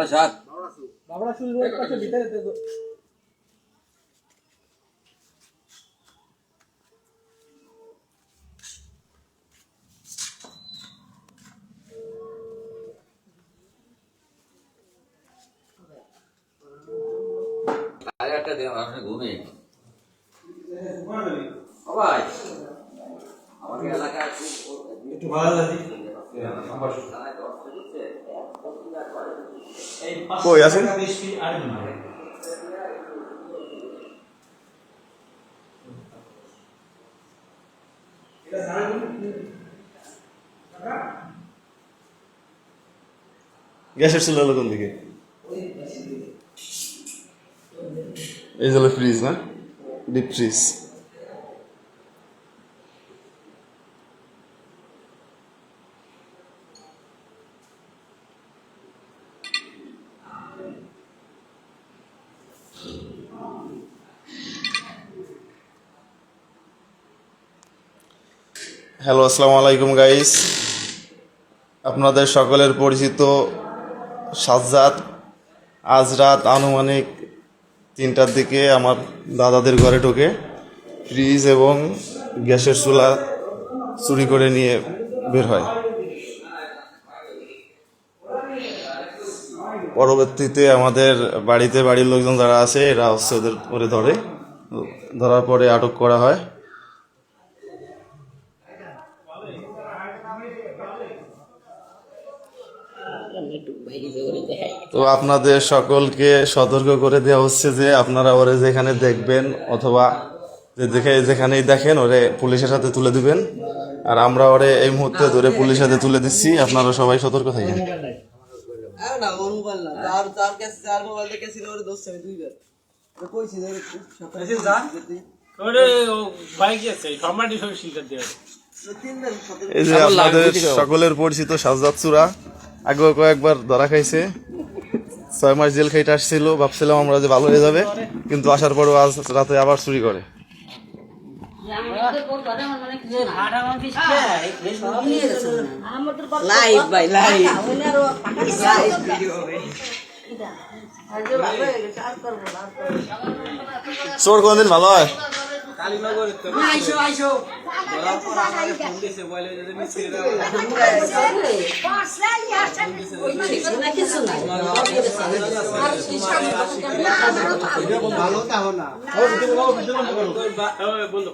বারাসাত বাবরা শুল রোড পাশে ভিতরে সাড়ে আটটা দিন আমার ঘুমে। সবাই। আমাকে এলাকায় একটু ভালো লাগে কই আছেন? গ্যাসের চুলা কোন দিকে? এই হলো ফ্রিজ না? ডিপ ফ্রিজ হ্যালো আসসালামু আলাইকুম গাইস আপনাদের সকলের পরিচিত সাজ্জাদ আজ রাত আনুমানিক তিনটার দিকে আমার দাদাদের ঘরে ঢোকে। ফ্রিজ এবং গ্যাসের চুলা চুরি করে নিয়ে বের হয়। পরবর্তীতে আমাদের বাড়িতে বাড়ির লোকজন যারা আছে, এরা হচ্ছে ওদের ধরে। ধরার পরে আটক করা হয়। তো আপনাদের সকলকে সতর্ক করে দেওয়া হচ্ছে যে আপনারা ওরে যেখানে দেখবেন অথবা যে দেখে যেখানেই দেখেন ওরে পুলিশের সাথে তুলে দিবেন। আর আমরা ওরে এই মুহূর্তে ধরে পুলিশের সাথে তুলে দিচ্ছি। আপনারা সবাই সতর্ক থাকেন। এই যে আপনাদের সকলের পরিচিত সাজ্জাদ চূড়া আগে কয়েকবার ধরা খাইছে। ছয় মাস জেল খাইতে আসছিল ভাবছিলাম আমরা যে ভালো হয়ে যাবে কিন্তু আসার পরও আজ রাতে আবার চুরি করে। চোর কোনদিন ভালো হয়? আইসো আইসো। বন্ধু